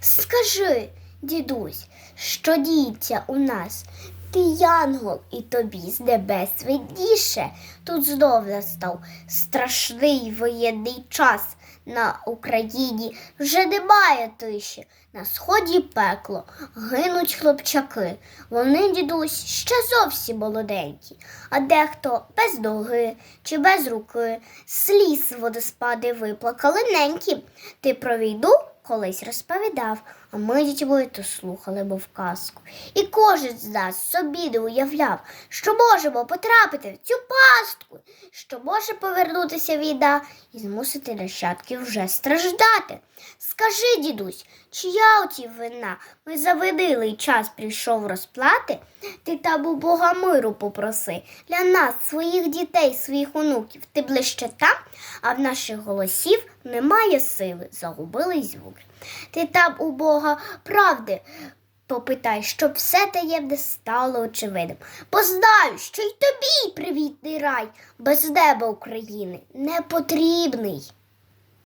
Скажи, дідусь, що діється у нас? Ти янгол, і тобі з небес видніше. Тут знов настав страшний воєнний час. На Україні вже немає тиші. На сході пекло, гинуть хлопчаки. Вони, дідусь, ще зовсім молоденькі, а дехто без ноги чи без руки. Сліз водоспади виплакали ненькі. Ти про війну колись розповідав, а ми дітьми то слухали, мов казку. І кожен з нас собі не уявляв, що можемо потрапити в цю пастку, що може повернутися війна і змусити нащадків вже страждати. Скажи, дідусь, чия оті вина? Ми завинили і час прийшов розплати. Ти там у Бога миру попроси для нас, своїх дітей, своїх онуків. Ти ближче там, а в наших голосів немає сили, загубились звуки. Ти там у Бога правди попитай, щоб все таємне стало очевидним. Бо знаю, що й тобі привітний рай без неба України не потрібний.